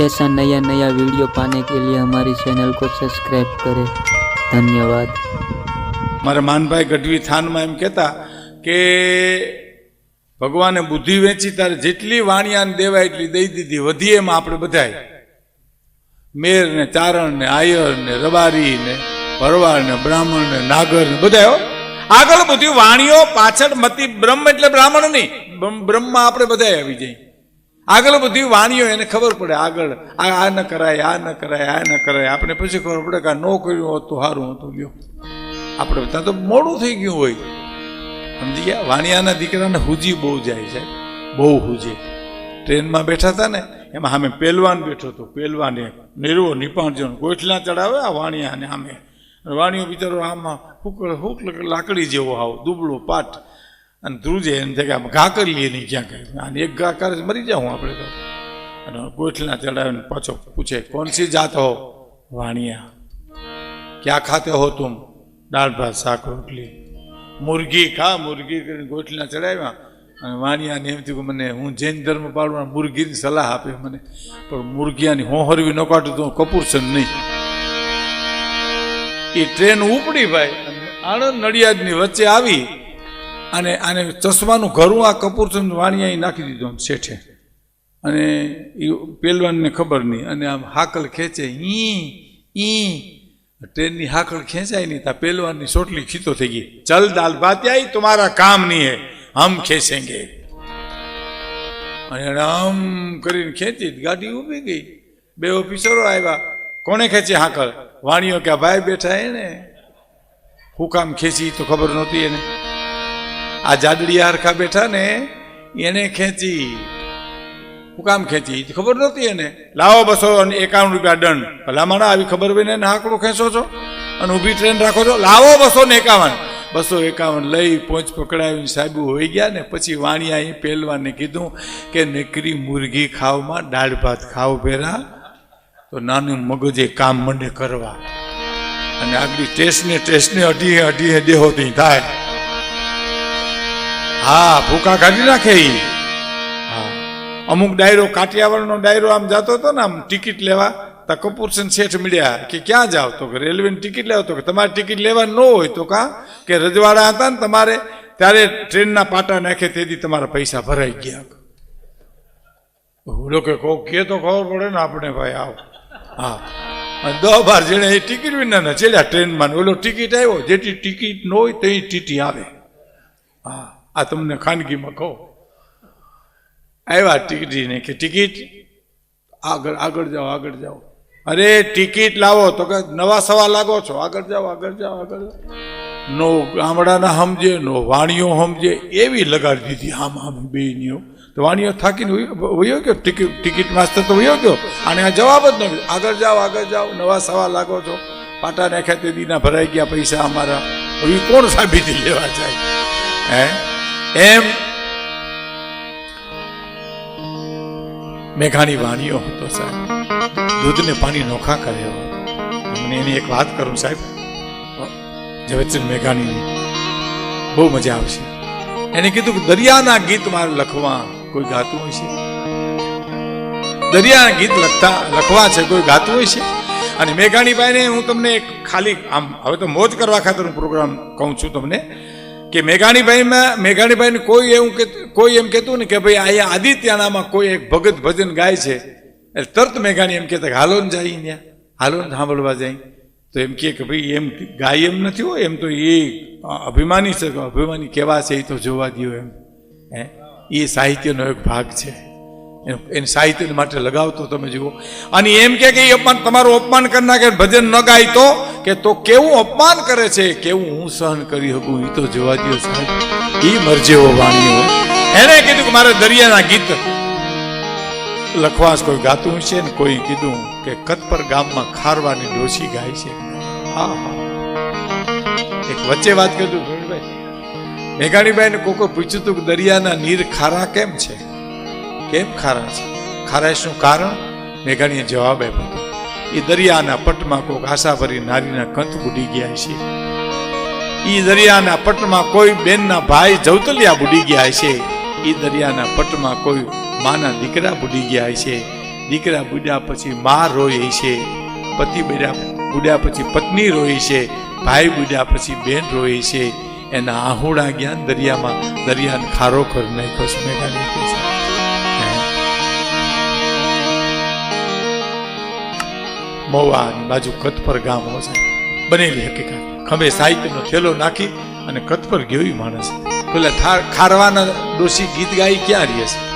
ऐसा नया नया वीडियो पाने के लिए हमारी चैनल को सब्सक्राइब करें धन्यवाद મારા માનભાઈ ગઢવી થાનમાં એમ કહેતા કે ભગવાને બુદ્ધિ વેચી તારે જેટલી વાણિયાને દેવાય એટલી દઈ દીધી વધી એમાં આપણે બધાય મેર ને ચારણ ને આયર ને રબારી ને ભરવાડ ને બ્રાહ્મણ ને નાગર ને બધા હો. આગળ બધી વાણીઓ પાછળ મતી બ્રહ્મ એટલે બ્રાહ્મણ નહીં બ્રહ્મ- બ્રહ્મમાં આપણે બધા આવી જઈએ આગળ બધી વાણીઓ એને ખબર પડે. આગળ, આ આ ન કરાય, આ ન કરાય, આ ન કરાય. આપણે પછી ખબર પડે કે આ ન કર્યું હોત તો સારું હતું, લ્યો. આપણે બધા તો મોડું થઈ ગયું હોય. સમજી ગયા? વાણિયાના દીકરાને હુજી બહુ જાય છે. બહુ હુજી. ટ્રેનમાં બેઠા હતા ને, એમાં સામે પહેલવાન બેઠો હતો. પહેલવાન એક નિરવો નિપાણજો ગોઠલા ચડાવે આ વાણિયાને સામે. વાણિયો બિચારો આમાં હુક હુક લાકડી જેવો આવ દુબળો પાટ. અને ધ્રુજે એને થાય કે આમ ઘા કરી લઈએ નહીં, ક્યાં અને એક ઘા કરે મરી જાઉં આપણે તો. અને ગોઠલા ચડાવીને પાછો પૂછે કોણ સી જાત હો? વાણિયા. ક્યાં ખાતે હો તું દાળ, ભાત, શાક, રોટલી. મુરગી ખા મુરગી કરીને ગોઠલા ચડાવ્યા. અને વાણિયાને એમ થયું મને, હું જૈન ધર્મ પાડવા મુરગીની સલાહ આપે મને. પણ મુરગિયાની હોહરવી ન કાઢું તો કપૂરસન નહીં. એ ટ્રેન ઉપડી ભાઈ આણંદ નડિયાદની વચ્ચે આવી અને આને ચશ્માનું ઘરું આ કપૂરચંદ વાણિયાએ નાખી દીધું શેઠે. અને એ પહેલવાનને ખબર નહીં. અને આમ હાકલ ખેંચે, ઈ ઈ. ટ્રેનની હાકલ ખેંચાય નહીં, તા પહેલવાનની સોટલી ખીતો થઈ ગઈ. ચલ દાલ ભાત આઈ તમારા કામ નહીં હે. હમ ખેંચેંગે. અને આમ કરીને ખેંચી, ગાડી ઊભી ગઈ. બે ઓફિસરો આવ્યા. કોણે ખેંચી હાકલ? વાણીઓ કે ભાઈ બેઠા એને હું કામ ખેંચી તો ખબર નહોતી એને. આ જાડડીયા હરખા બેઠા ને એને ખેંચી. હું કામ ખેંચી? ખબર નહોતી એને. લાવો બસો અને એકાવન રૂપિયા દંડ. ભલામણ આવી ખબર હોય ને હાકડું ખેંચો છો? અને ઊભી ટ્રેન રાખો છો? લાવો બસો ને એકાવન. બસો એકાવન લઈ પોંચ પકડાવીને સાહેબ હોઈ ગયા ને પછી વાણિયાએ પહેલવાને કીધું કે નકરી મુરગી ખાવમાં દાળ ભાત ખાવ ભેરા, તો નાનું મગજે કામ મંડે કરવા. અને આગળ ટેસ્ટને ટેસ્ટને અઢી અઢીએ દેહોતી થાય. હા, ભૂકા કાઢી નાખે એ હા. અમુક ડાયરો, કાઠિયાવાડનો ડાયરો આમ જતો હતો ને, આમ ટિકિટ લેવા, તો કપૂરસન શેઠ મળ્યા કે ક્યાં જાવ તો કે રેલવેની ટિકિટ લેવા તો કે તમારે ટિકિટ લેવા ન હોય તો કા કે રજવાડા હતા ને તમારે ત્યારે ટ્રેનના પાટા નાખે તેથી તમારા પૈસા ભરાઈ ગયા. ઓલો કે કોક કે તો ખબર પડે ને આપણે ભાઈ આવ. હા. દસ બાર જણે એ ટિકિટ વિના ને ચેલ્યા ટ્રેનમાં ઓલો ટિકિટ આવ્યો જેટલી ટિકિટ ન હોય તે ટીટી આવે. હા. આ તમને ખાનગીમાં કહો. આવ્યા ટિકિટને કે, ટિકિટ? આગળ આગળ જાઓ આગળ જાઓ. અરે, ટિકિટ લાવો. તો કે નવા સવા લાગો છો. આગળ જાઓ આગળ જાઓ આગળ જાઓ. નો ગામડાના સમજે, નો વાણીઓ સમજે. એવી લગાડી દીધી આમ આમ બે નીઓ તો વાણીઓ થાકીને વયો ગયો ટિકિટ ટિકિટ માસ્તર તો વયો ગયો. અને આ જવાબ જ ન આગળ જાઓ આગળ જાઓ. નવા સવા લાગો છો. પાટા નાખ્યા તે દીના ભરાઈ ગયા પૈસા અમારા. હવે કોણ સાબિતી લેવા જાય? હે? એમ? મેઘાણી વાણીઓ હતો સાહેબ. દૂધને પાણી નોખા કર્યો. મને એની એક વાત કરું સાહેબ. ઝવેરચંદ મેઘાણીની. બહુ મજા આવશે. એને કીધું કે દરિયાના ગીત મારે લખવા કોઈ ગાતું હોય છે? દરિયાના ગીત લખતા, લખવા છે કોઈ ગાતું હોય છે? અને મેઘાણીભાઈને હું તમને એક ખાલી, આમ, હવે તો મોજ કરવા ખાતર હું પ્રોગ્રામ કહું છું તમને. કે મેઘાણીભાઈમાં, મેઘાણીભાઈને કોઈ એવું કે, કોઈ એમ કહેતું ને કે ભાઈ અહીંયા આદિત્યાનામાં કોઈ એક ભગત ભજન ગાય છે. એટલે તરત મેઘાણી એમ કહેતા કે હાલો ને જાય ત્યાં હાલો ને સાંભળવા જાય. તો એમ કહે કે ભાઈ એમ ગાય એમ નથી હોય, એમ તો એ અભિમાની છે, અભિમાની કેવા છે, એ તો જોવા દો એમ. હે? એ સાહિત્યનો એક ભાગ છે. એને સાહિત્ય માટે લગાવતો તમે જુઓ. અને એમ કે એ અપમાન તમારું અપમાન કરી નાખે ભજન ન ગાય તો કે તો કેવું અપમાન કરે છે? કેવું હું સહન કરી શકું? એ તો જોવા દો સાહેબ એ મરજેવો વાણીઓ. એને કીધું કે મારે દરિયાના ગીત લખવાસ કોઈ ગાતું છે ને કોઈ કીધું કે કતપર ગામમાં ખારવાની ડોસી ગાય છે. હા હા. એક વચ્ચે વાત ભીમભાઈ મેઘાણીભાઈને કોકો પૂછ્યું હતું કે દરિયાના નીર ખારા કેમ છે? કેમ ખારા છે. ખારાશનું કારણ? મેઘાણીએ જવાબ આપ્યો. એ દરિયાના પટમાં કોઈક આશાભરી નારીના કંત બુડી ગયા છે. એ દરિયાના પટમાં કોઈ બેનના ભાઈ જવતલિયા બુડી ગયા છે. એ દરિયાના પટમાં કોઈ માના દીકરા બુડી ગયા છે. દીકરા બુડ્યા પછી મા રોય છે. પતિ બુડ્યા બુડ્યા પછી પત્ની રોય છે. ભાઈ બુડ્યા પછી બેન રોય છે. એના આહુડા જ્ઞાન દરિયામાં. દરિયાને ખારો કરી નાખ્યો છે મેઘાણી મહુવાની બાજુ કથપર ગામ હોય બનેલી હકીકત. ખંભે સાહિત્યનો થેલો નાખી અને કથપર ગયો માણસ. પેલા ખારવાના દોષી ગીત ગાઈ ક્યાં રહી છે?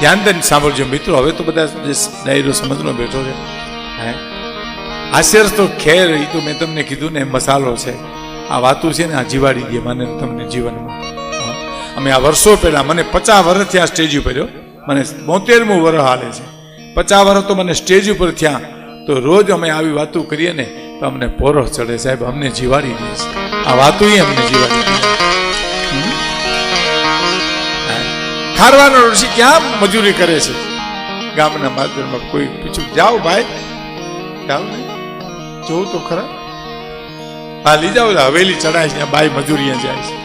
ધ્યાન દઈને સાંભળજો મિત્રો, હવે તો બધા જે ડાયરો સમજનો બેઠો છે. હે? આશ્ચર્ય તો ખેર એ તો મેં તમને કીધું ને મસાલો છે. આ વાતું છે ને, આ જીવાડી દે મને તમને જીવનમાં. અમે આ વર્ષો પહેલા, મને પચાસ વર્ષ થયા સ્ટેજ ઉપર મને બોતેરમું વર્ષ હાલે છે. પચાસ વર્ષ તો મને સ્ટેજ ઉપર થયા. તો રોજ અમે આવી વાતો કરીએ ને તો અમને પોરો ચડે. સાહેબ, અમને જીવાડી દે આ વાતો અમને જીવાડી દે? ખારવાનો ઋષિ ક્યાં મજૂરી કરે છે? ગામના માધ્યમમાં કોઈ પૂછ્યું, જાઓ ભાઈ. જાઓ ને. જોઉં તો ખરા. હા, લઈ જાઓ. હવેલી ચડાય છે બાઈ મજૂરીએ જાય છે?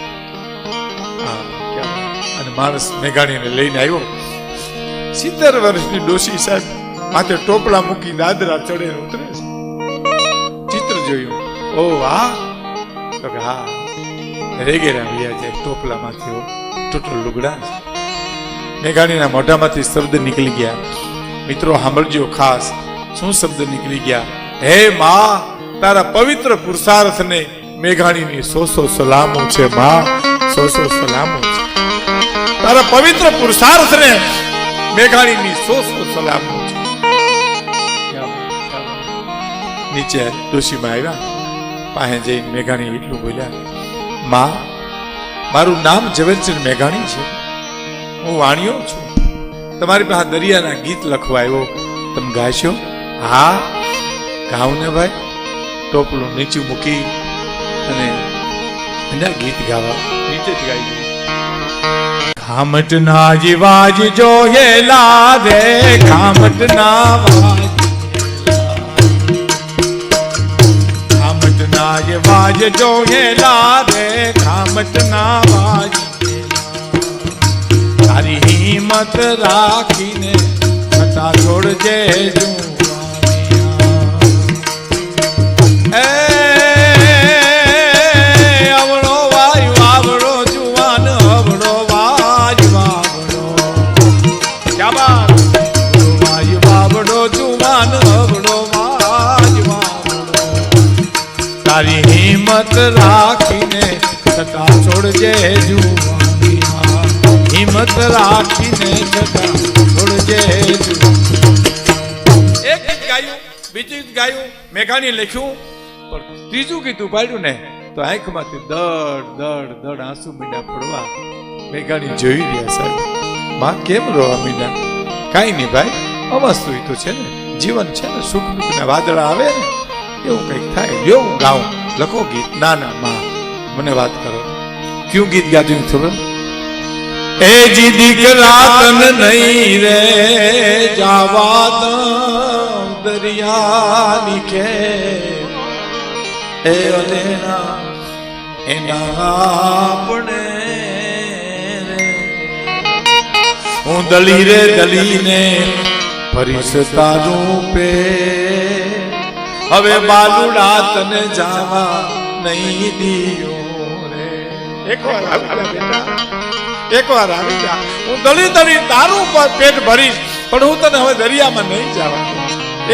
અને માણસ મેઘાણીને લઈને આવ્યો. સિત્તેર વર્ષની ડોશી સાહેબ માથે ટોપલા મૂકી દાદરા ચડે ઉતરે ચિત્ર જોયું. ઓ, વાહ. તો કે, હા. રેગેરા ભૈયા છે ટોપલામાંથી ટોટલ લુગડા મેઘાણીના મોઢામાંથી શબ્દ નીકળી ગયા. મિત્રો, સાંભળજો ખાસ. શું શબ્દ નીકળી ગયા? હે માં, તારા પવિત્ર પુરુષાર્થને મેઘાણીની સો સો સલામો છે, માં. સો સો સલામો છે. તારા પવિત્ર પુરુષાર્થને મેઘાણીની સો સો સલામો નીચે ડોશીમાં આવ્યા. પાસે જઈને મેઘાણી એટલું બોલ્યા, માં, મારું નામ ઝવેરચંદ મેઘાણી છે. હું વાણિયો છું. તમારી પાસે દરિયાના ગીત લખવા આવ્યો. તમે ગાશો? હા. ગાઉં ને ભાઈ. ટોપલું નીચું મૂકી અને એના ગીત ગાવા નીચે જ ગાઈ ખામટના જીવાજ જોયેલા રે, ખામટના વાજ ખામટના જીવાજ જોયેલા રે ખામટના વાજ તારી હિંમત રાખીને છટા છોડજે જુવાનિયા. છોડજે હિંમત રાખીને એક ગીત ગાયું, બીજું ગીત ગાયું, મેઘાણી લખ્યું, પણ ત્રીજું ગીત ઉપાડ્યું ને, તો આંખમાંથી દડ દડ દડ આંસુ મીંડા પડવા મેઘાણી જોઈ રહ્યા સાહેબમાં કેમ રોવા મીંડા? કાંઈ નહીં ભાઈ અવસ્તુ તો છે ને, જીવન છે ને, સુખ દુઃખના વાદળા આવે ને, એવું કંઈક થાય. એવું ગાઉં, લખો ગીત, ના ના, માં, મને વાત કરો. ક્યું ગીત ગાતું ખબર એ જી દીકરા તન નહીં રે જાવા દરિયાની કે એ અલેના એના આપણે. હું દલી રે દલીને ફરીશ તારું પે હવે બાલુડા તને જાવા નહીં દિયો એકવાર આવી બેટા. એકવાર આવી જા. હું દલી દલી તારું પેટ ભરીશ, પણ હું તને હવે દરિયામાં નહીં જવા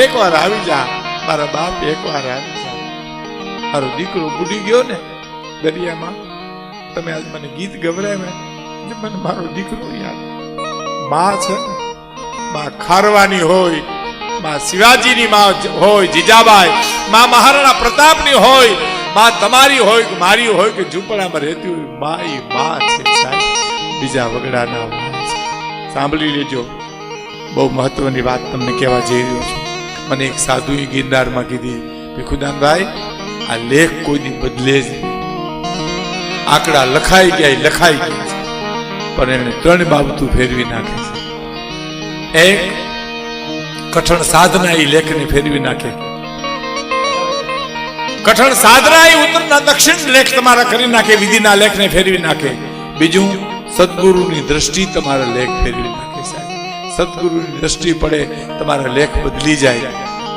એકવાર આવી જા. મારા બાપ એકવાર આવી જા. મારો દીકરો બુડી ગયો ને દરિયામાં. તમે આજ મને ગીત ગવરાવે ને મને મારો દીકરો યાદ. માં છે માં ખારવાની હોય, માં શિવાજીની માં હોય જીજાબાઈ, માં મહારાણા પ્રતાપની હોય માં તમારી હોય કે મારી હોય કે ઝૂંપડામાં રહેતી હોયમાં એ માં છે બીજા વગડાના સાંભળી લેજો. બહુ મહત્વની વાત તમને કહેવા જઈ રહ્યો છું. મને એક સાધુએ ગિરનારમાં કીધી ભીખુદાનભાઈ આ લેખ કોઈની બદલે જ આંકડા લખાઈ ગયા લખાઈ ગયા છે. પણ એને ત્રણ બાબતો ફેરવી નાખે છે. એક, કઠણ સાધના એ લેખને ફેરવી નાખે. કઠણ સાધના એ ઉત્તરના દક્ષિણ લેખ તમારા કરી નાખે, વિધિના લેખને ફેરવી નાખે. બીજું, સદગુરુની દ્રષ્ટિ તમારા લેખ ફેરવી નાખે સાહેબ. સદગુરુની દ્રષ્ટિ પડે, તમારા લેખ બદલી જાય.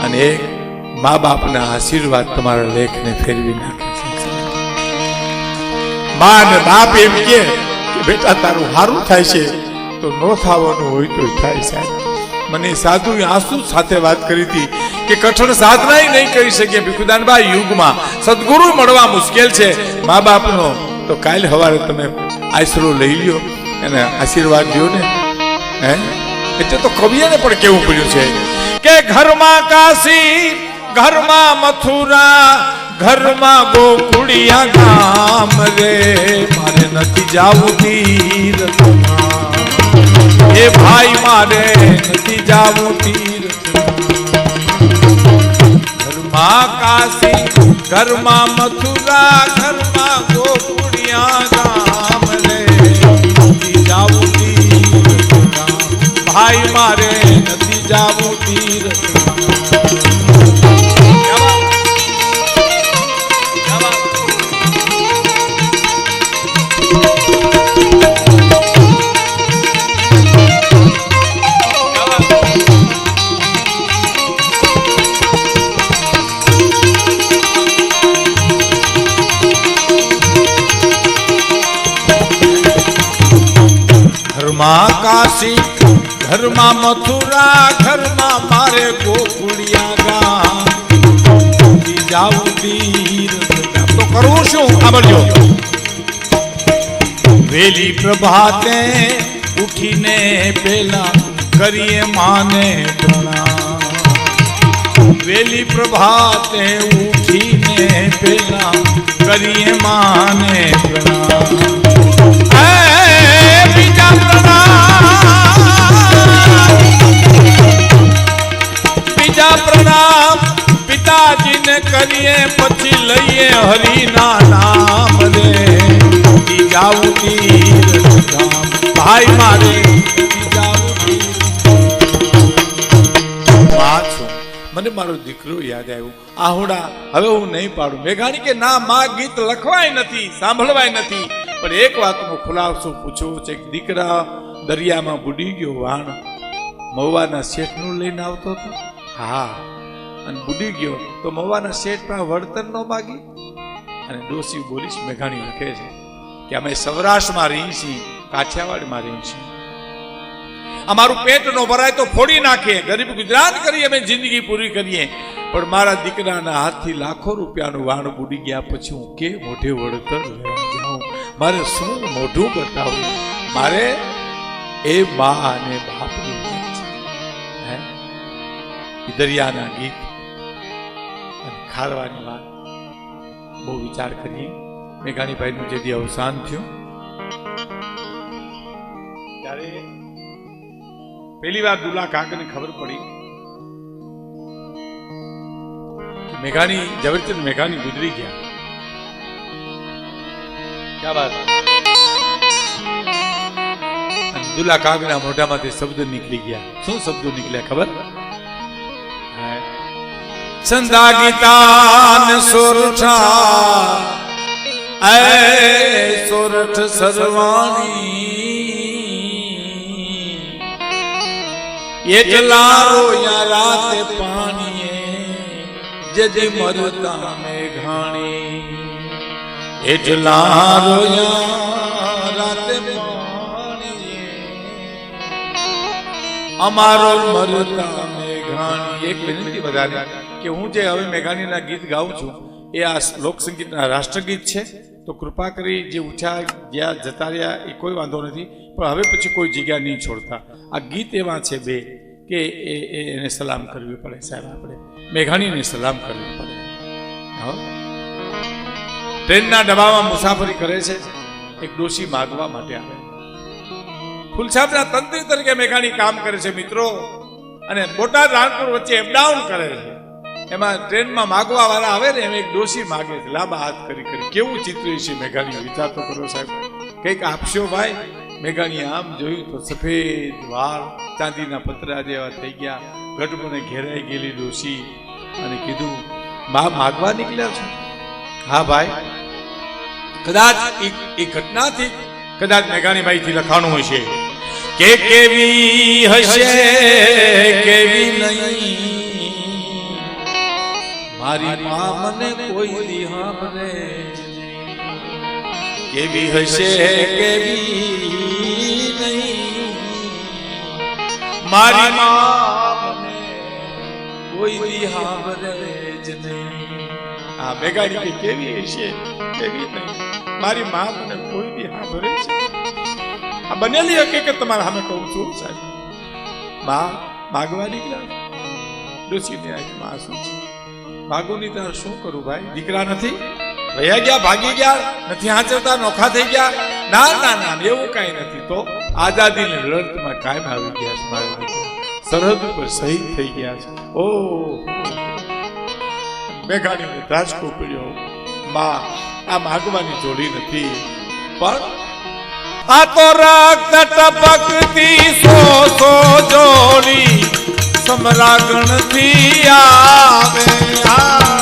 અને એક મા બાપના આશીર્વાદ તમારા લેખને ફેરવી નાખે મા અને બાપ એમ કે બેટા તારું સારું થાય છે, તો ન થવાનું હોય તો થાય સાહેબ. મને સાધુ આંસુ સાથે વાત કરી હતી કે કઠણ સાધના નહીં કરી શકીએ. ભીખુદાનભાઈ યુગમાં સદગુરુ મળવા મુશ્કેલ છે. મા બાપનો તો કાલ સવારે તમે આશરો લઈ લ્યો અને આશીર્વાદ લ્યો ને. હે? એટલે તો કવિઓને પણ કેવું પડ્યું છે કે ઘરમાં કાશી, ઘરમાં મથુરા, ઘરમાં ગોકુળિયા ગામ રે. મારે નથી જાવું તીર્થમાં એ ભાઈ મારે નથી જાવું તીર્થમાં ઘરમાં કાશી, ઘરમાં મથુરા, ઘરમાં ગોપુણિયા ગામ રે નથી જાવું તીર્થ ભાઈ મારે નથી જાવું તીર્થમાં ઈ જાવું તો કરું શું? સાંભળજો. વેલી પ્રભાતે ઉઠીને પેલા કરીએ માને પ્રણામ. વેલી પ્રભાતે ઉઠીને પેલા કરીએ માને પ્રણામ. બીજા પ્રણામ. બીજા પ્રણામ. પિતાજીને કરીએ, પછી લઈએ હરિના નામ રે. જાવું તીર્થધામ. ભાઈ મારે. મને મારો દીકરો યાદ આવ્યો. આહોડા, હવે હું નહીં પાડું. મેઘાણી કે, ના, માં ગીત લખવાય નથી, સાંભળવાય નથી. પણ એક વાતનો ખુલાસો પૂછવો છે કે દીકરા દરિયામાં બુડી ગયો વાણ. મહુવાના શેઠનું લઈને આવતો હતો? હા. અને બુડી ગયો તો મવાના શેઠ પણ વળતર ન માગી? અને ડોસી બોલીશ મેઘાણી લખે છે કે અમે સૌરાષ્ટ્રમાં રહી છીએ, કાઠિયાવાડમાં રહી છીએ. અમારું પેટ નો ભરાય તો ફોડી નાખીએ. ગરીબ ગુજરાત કરીએ, અમે જિંદગી પૂરી કરીએ. પણ મારા દીકરાના હાથથી લાખો રૂપિયાનું વાણ બુડી ગયા પછી હું કે મોઢે વળતર લેવા જાઉં? મારે શું મોઢું બતાવું? મારે એ બા અને બાપની દરિયાના ગીત અને વાત. બહુ વિચાર કરીએ. મેઘાણીભાઈનું જે દી અવસાન થયું, ત્યારે પહેલી વાર દુલા કાકને ખબર પડી મેઘાણી, ઝવેરચંદ મેઘાણી ગુજરી ગયા. ક્યાં વાત? અને દુલા કાગના મોઢામાંથી શબ્દ નીકળી ગયા. શું શબ્દો નીકળ્યા ખબર? ચંદા ગીતાન સુરઠા એ સુરઠ સરવાણી. એટલા રોયા રાતે પાણીએ, જેથી મરતા મેઘાણી. એટલા રોયા રાતે પાણીએ, અમારો મરતા મેઘાણી એક વિનંતી બધાને કે હું જે હવે મેઘાણીના ગીત ગાઉં છું, એ આ લોક સંગીતના રાષ્ટ્રગીત છે. તો કૃપા કરી જે ઊંચા જ્યાં જતા રહ્યા એ કોઈ વાંધો નથી, પણ હવે પછી કોઈ જગ્યા નહીં છોડતા. આ ગીત એવા છે બે કે એ એને સલામ કરવી પડે સાહેબ આપણે. મેઘાણીને સલામ કરવી પડે. ટ્રેનના ડબ્બામાં મુસાફરી કરે છે, એક ડોશી માગવા માટે આવે. ફુલસાબના તંત્રી તરીકે મેઘાણી કામ કરે છે, મિત્રો. અને બોટાદ રાણપુર વચ્ચે ડાઉન કરે છે. એમાં ટ્રેનમાં માગવા વાળા આવે ને, એમ એક ડોશી માગે છે, લાંબા હાથ કરી કરી. કેવું ચિત્ર છે મેઘાણી વિચાર તો કરો સાહેબ. કંઈક આપશો ભાઈ? મેઘાણી આમ જોયું તો સફેદ વાળ ચાંદીના પતરા જેવા થઈ ગયા. ગઢમને ઘેરાઈ ગયેલી ડોશી અને કીધું, મા, માગવા નીકળ્યા છો? હા ભાઈ. કદાચ એ- ઘટનાથી, કદાચ મેઘાણીભાઈથી લખાણું હશે. કે કેવી હશે કેવી નહીં? મારી મા મને કોઈ દી સાંભળે જ નહીં. કેવી હશે કેવી નહીં? મારી મા મને કોઈ દી સાંભળે જ નહીં. આ બેગાડી કે કેવી હશે કેવી નહીં? મારી મા મને કોઈ દી સાંભળે છે આ બનેલી હકીકત તમારા સામે કહું છું, સાહેબ. બા માગવા નીકળ્યા ડોસીની આંખમાં આંસુ છે? માગુની તાર શું કરું ભાઈ? દીકરા નથી? વયા ગયા, ભાગી ગયા, નથી આચરતા નોખા થઈ ગયા. ના ના ના એવું કાંઈ નથી. તો આઝાદીની લડતમાં કાયમ આવી ગયા છે મારા સરહદ ઉપર શહીદ થઈ ગયા છે. ઓ, મેઘાણીને રાજકો પડ્યો માં આ માગવાની જોડી નથી. પણ આ તો રાગ ટપકતી સો સો જોડી સમરાગણથી આવે. આ